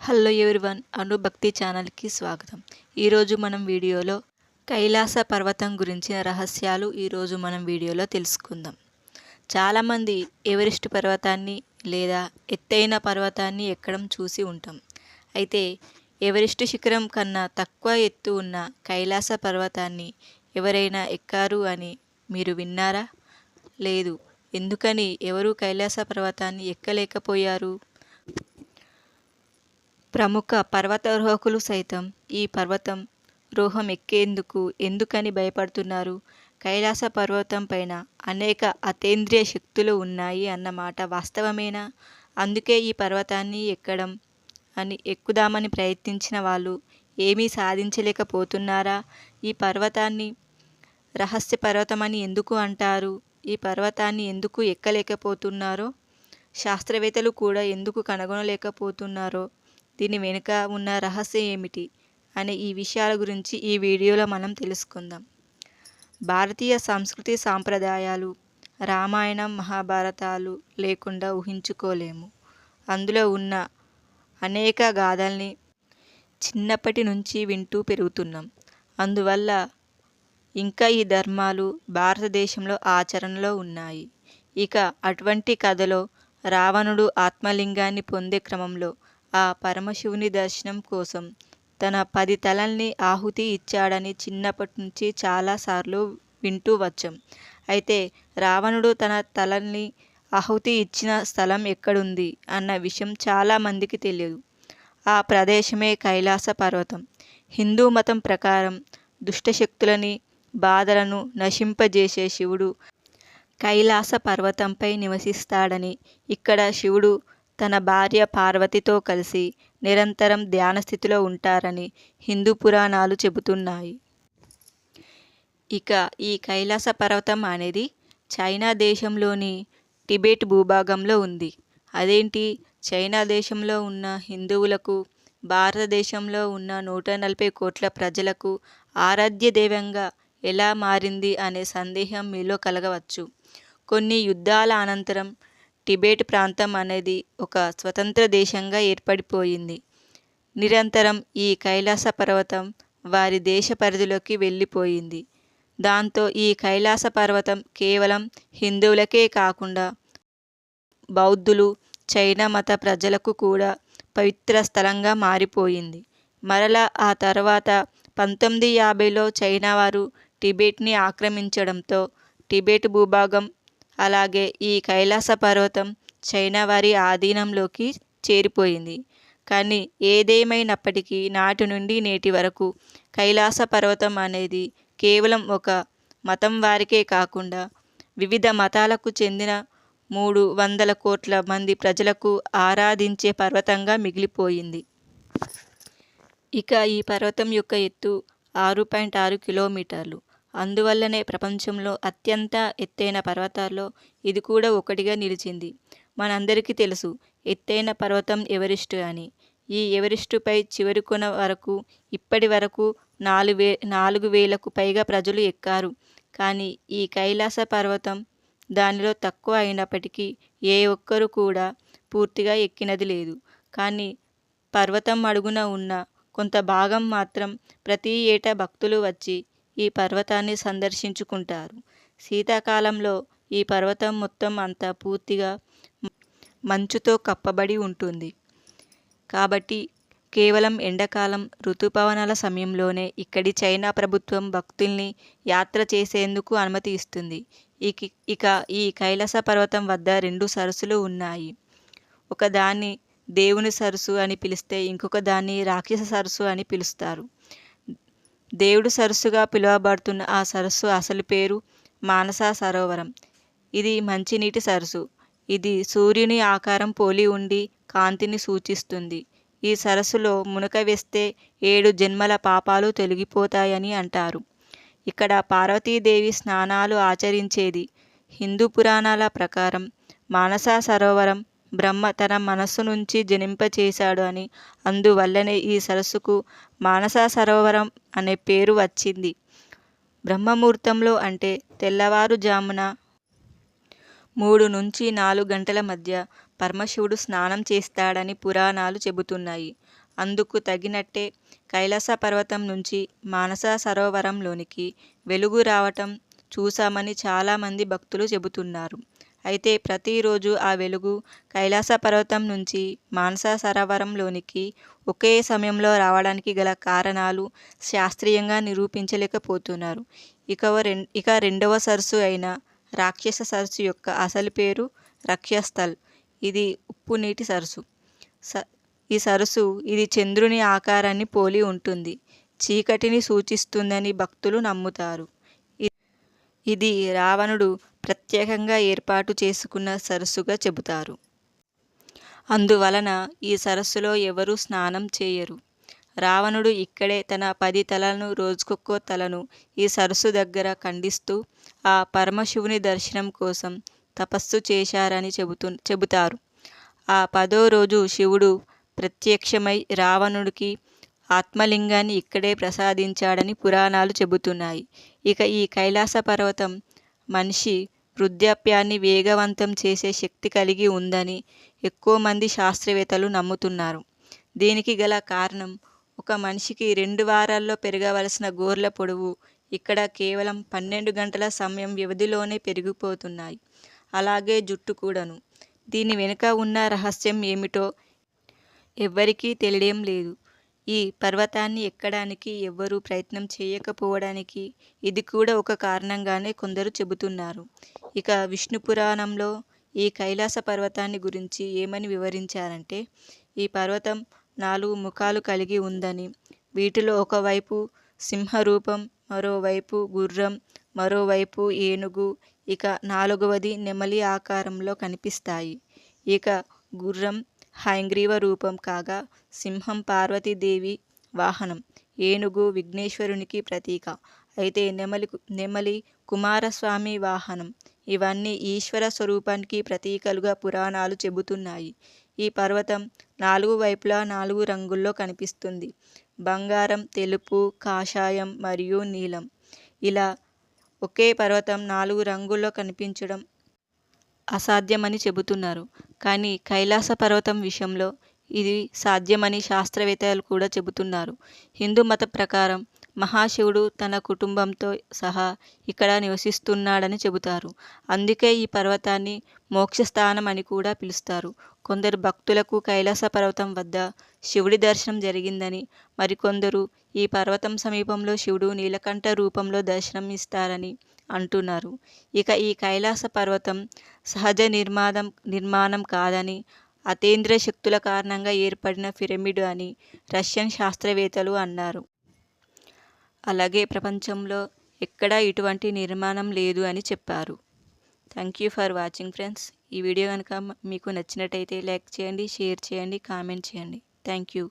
Hello everyone అను భక్తి ఛానల్కి స్వాగతం. ఈరోజు మనం వీడియోలో కైలాస పర్వతం గురించిన రహస్యాలు ఈరోజు మనం వీడియోలో తెలుసుకుందాం. చాలామంది ఎవరెస్ట్ పర్వతాన్ని లేదా ఎత్తైన పర్వతాన్ని ఎక్కడం చూసి ఉంటాం. అయితే ఎవరెస్ట్ శిఖరం కన్నా తక్కువ ఎత్తు ఉన్న కైలాస పర్వతాన్ని ఎవరైనా ఎక్కారు అని మీరు విన్నారా? లేదు. ఎందుకని ఎవరు కైలాస పర్వతాన్ని ఎక్కలేకపోయారు? ప్రముఖ పర్వతారోహకులు సైతం ఈ పర్వతం రోహం ఎక్కేందుకు ఎందుకని భయపడుతున్నారు? కైలాస పర్వతం పైన అనేక అతేంద్రియ శక్తులు ఉన్నాయి అన్నమాట వాస్తవమేనా? అందుకే ఈ పర్వతాన్ని ఎక్కడం అని ఎక్కుదామని ప్రయత్నించిన వాళ్ళు ఏమీ సాధించలేకపోతున్నారా? ఈ పర్వతాన్ని రహస్య పర్వతం అని ఎందుకు అంటారు? ఈ పర్వతాన్ని ఎందుకు ఎక్కలేకపోతున్నారో? శాస్త్రవేత్తలు కూడా ఎందుకు కనుగొనలేకపోతున్నారో? దీని వెనుక ఉన్న రహస్యం ఏమిటి? అనే ఈ విషయాల గురించి ఈ వీడియోలో మనం తెలుసుకుందాం. భారతీయ సంస్కృతి సాంప్రదాయాలు రామాయణం మహాభారతాలు లేకుండా ఊహించుకోలేము. అందులో ఉన్న అనేక గాథల్ని చిన్నప్పటి నుంచి వింటూ పెరుగుతున్నాం. అందువల్ల ఇంకా ఈ ధర్మాలు భారతదేశంలో ఆచరణలో ఉన్నాయి. ఇక అటువంటి కథలో రావణుడు ఆత్మలింగాన్ని పొందే క్రమంలో ఆ పరమశివుని దర్శనం కోసం. తన పది తలల్ని ఆహుతి ఇచ్చాడని చిన్నప్పటి నుంచి చాలాసార్లు వింటూ వచ్చాం. అయితే రావణుడు తన తలల్ని ఆహుతి ఇచ్చిన స్థలం ఎక్కడుంది అన్న విషయం చాలామందికి తెలియదు. ఆ ప్రదేశమే కైలాస పర్వతం. హిందూ మతం ప్రకారం దుష్టశక్తులని బాధలను నశింపజేసే శివుడు కైలాస పర్వతంపై నివసిస్తాడని ఇక్కడ శివుడు తన భార్య పార్వతితో కలిసి నిరంతరం ధ్యాన స్థితిలో ఉంటారని హిందూ పురాణాలు చెబుతున్నాయి. ఇక ఈ కైలాస పర్వతం అనేది చైనా దేశంలోని టిబెట్ భూభాగంలో ఉంది. అదేంటి? చైనా దేశంలో ఉన్న హిందువులకు భారతదేశంలో ఉన్న నూట నలభై కోట్ల ప్రజలకు ఆరాధ్య దైవంగా ఎలా మారింది అనే సందేహం మీలో కలగవచ్చు. కొన్ని యుద్ధాల అనంతరం టిబెట్ ప్రాంతం అనేది ఒక స్వతంత్ర దేశంగా ఏర్పడిపోయింది. నిరంతరం ఈ కైలాస పర్వతం వారి దేశ పరిధిలోకి వెళ్ళిపోయింది. దాంతో ఈ కైలాస పర్వతం కేవలం హిందువులకే కాకుండా బౌద్ధులు చైనా మత ప్రజలకు కూడా పవిత్ర స్థలంగా మారిపోయింది. మరలా ఆ తర్వాత పంతొమ్మిది యాభైలో చైనా వారు టిబెట్ని ఆక్రమించడంతో టిబెట్ భూభాగం అలాగే ఈ కైలాస పర్వతం చైనా వారి ఆధీనంలోకి చేరిపోయింది. కానీ ఏదేమైనప్పటికీ నాటి నుండి నేటి వరకు కైలాస పర్వతం అనేది కేవలం ఒక మతం వారికే కాకుండా వివిధ మతాలకు చెందిన మూడు వందల కోట్ల మంది ప్రజలకు ఆరాధించే పర్వతంగా మిగిలిపోయింది. ఇక ఈ పర్వతం యొక్క ఎత్తు ఆరు పాయింట్ ఆరు కిలోమీటర్లు. అందువల్లనే ప్రపంచంలో అత్యంత ఎత్తైన పర్వతాల్లో ఇది కూడా ఒకటిగా నిలిచింది. మనందరికీ తెలుసు ఎత్తైన పర్వతం ఎవరెస్ట్ అని. ఈ ఎవరెస్టుపై చివరి కొన వరకు ఇప్పటి వరకు నాలుగు వే నాలుగు వేలకు పైగా ప్రజలు ఎక్కారు. కానీ ఈ కైలాస పర్వతం దానిలో తక్కువ అయినప్పటికీ ఏ ఒక్కరు కూడా పూర్తిగా ఎక్కినది లేదు. కానీ పర్వతం అడుగున ఉన్న కొంత భాగం మాత్రం ప్రతి ఏటా భక్తులు వచ్చి ఈ పర్వతాన్ని సందర్శించుకుంటారు. శీతాకాలంలో ఈ పర్వతం మొత్తం అంతా పూర్తిగా మంచుతో కప్పబడి ఉంటుంది. కాబట్టి కేవలం ఎండాకాలం ఋతుపవనాల సమయంలోనే ఇక్కడి చైనా ప్రభుత్వం భక్తుల్ని యాత్ర చేసేందుకు అనుమతి ఇస్తుంది. ఇక ఇక ఈ కైలాస పర్వతం వద్ద రెండు సరస్సులు ఉన్నాయి. ఒకదాన్ని దేవుని సరస్సు అని పిలిస్తే ఇంకొక దాన్ని రాక్షస సరస్సు అని పిలుస్తారు. దేవుడు సరస్సుగా పిలువబడుతున్న ఆ సరస్సు అసలు పేరు మానస సరోవరం. ఇది మంచినీటి సరస్సు. ఇది సూర్యుని ఆకారం పోలి ఉండి కాంతిని సూచిస్తుంది. ఈ సరస్సులో మునక వేస్తే ఏడు జన్మల పాపాలు తొలగిపోతాయని అంటారు. ఇక్కడ పార్వతీదేవి స్నానాలు ఆచరించేది. హిందూ పురాణాల ప్రకారం మానస సరోవరం బ్రహ్మ తన మనస్సు నుంచి జనింపచేశాడు అని. అందువల్లనే ఈ సరస్సుకు మానస సరోవరం అనే పేరు వచ్చింది. బ్రహ్మముహూర్తంలో అంటే తెల్లవారుజామున మూడు నుంచి నాలుగు గంటల మధ్య పరమశివుడు స్నానం చేస్తాడని పురాణాలు చెబుతున్నాయి. అందుకు తగినట్టే కైలాస పర్వతం నుంచి మానస సరోవరంలోనికి వెలుగు రావటం చూశామని చాలామంది భక్తులు చెబుతున్నారు. అయితే ప్రతిరోజు ఆ వెలుగు కైలాస పర్వతం నుంచి మానస సరోవరంలోనికి ఒకే సమయంలో రావడానికి గల కారణాలు శాస్త్రీయంగా నిరూపించలేకపోతున్నారు. ఇక రెం ఇక రెండవ సరస్సు అయిన రాక్షస సరస్సు యొక్క అసలు పేరు రక్షస్థల్. ఇది ఉప్పు నీటి సరస్సు. స ఈ సరస్సు ఇది చంద్రుని ఆకారాన్ని పోలి ఉంటుంది. చీకటిని సూచిస్తుందని భక్తులు నమ్ముతారు. ఇది రావణుడు ప్రత్యేకంగా ఏర్పాటు చేసుకున్న సరస్సుగా చెబుతారు. అందువలన ఈ సరస్సులో ఎవరూ స్నానం చేయరు. రావణుడు ఇక్కడే తన పది తలలను రోజుకొక్కో తలను ఈ సరస్సు దగ్గర ఖండిస్తూ ఆ పరమశివుని దర్శనం కోసం తపస్సు చేశారని చెబుతు చెబుతారు. ఆ పదో రోజు శివుడు ప్రత్యక్షమై రావణుడికి ఆత్మలింగాన్ని ఇక్కడే ప్రసాదించాడని పురాణాలు చెబుతున్నాయి. ఇక ఈ కైలాస పర్వతం మనిషి వృద్ధాప్యాన్ని వేగవంతం చేసే శక్తి కలిగి ఉందని ఎక్కువ మంది శాస్త్రవేత్తలు నమ్ముతున్నారు. దీనికి గల కారణం ఒక మనిషికి రెండు వారాల్లో పెరగవలసిన గోర్ల పొడవు ఇక్కడ కేవలం పన్నెండు గంటల సమయం వ్యవధిలోనే పెరిగిపోతున్నాయి. అలాగే జుట్టు కూడాను. దీని వెనుక ఉన్న రహస్యం ఏమిటో ఎవ్వరికీ తెలియడం లేదు. ఈ పర్వతాన్ని ఎక్కడానికి ఎవ్వరూ ప్రయత్నం చేయకపోవడానికి ఇది కూడా ఒక కారణంగానే కొందరు చెబుతున్నారు. ఇక విష్ణు పురాణంలో ఈ కైలాస పర్వతాన్ని గురించి ఏమని వివరించారంటే ఈ పర్వతం నాలుగు ముఖాలు కలిగి ఉందని వీటిలో ఒకవైపు సింహరూపం మరోవైపు గుర్రం మరోవైపు ఏనుగు ఇక నాలుగవది నెమలి ఆకారంలో కనిపిస్తాయి. ఇక గుర్రం హైంగ్రీవ రూపం కాగా సింహం పార్వతీదేవి వాహనం. ఏనుగు విఘ్నేశ్వరునికి ప్రతీక. అయితే నెమలి నెమలి కుమారస్వామి వాహనం. ఇవన్నీ ఈశ్వర స్వరూపానికి ప్రతీకలుగా పురాణాలు చెబుతున్నాయి. ఈ పర్వతం నాలుగు వైపులా నాలుగు రంగుల్లో కనిపిస్తుంది. బంగారం తెలుపు కాషాయం మరియు నీలం. ఇలా ఒకే పర్వతం నాలుగు రంగుల్లో కనిపించడం అసాధ్యమని చెబుతున్నారు. కానీ కైలాస పర్వతం విషయంలో ఇది సాధ్యమని శాస్త్రవేత్తలు కూడా చెబుతున్నారు. హిందూ మత ప్రకారం మహాశివుడు తన కుటుంబంతో సహా ఇక్కడ నివసిస్తున్నాడని చెబుతారు. అందుకే ఈ పర్వతాన్ని మోక్షస్థానం అని కూడా పిలుస్తారు. కొందరు భక్తులకు కైలాస పర్వతం వద్ద శివుడి దర్శనం జరిగిందని మరికొందరు ఈ పర్వతం సమీపంలో శివుడు నీలకంఠ రూపంలో దర్శనం ఇస్తారని అంటున్నారు. ఇక ఈ కైలాస పర్వతం సహజ నిర్మాణం నిర్మాణం కాదని అతీంద్రియ శక్తుల కారణంగా ఏర్పడిన పిరమిడ్ అని రష్యన్ శాస్త్రవేత్తలు అన్నారు. అలాగే ప్రపంచంలో ఎక్కడా ఇటువంటి నిర్మాణం లేదు అని చెప్పారు. Thank you for watching friends. ఈ వీడియో కనుక మీకు నచ్చినట్టయితే లైక్ చేయండి షేర్ చేయండి కామెంట్ చేయండి. Thank you.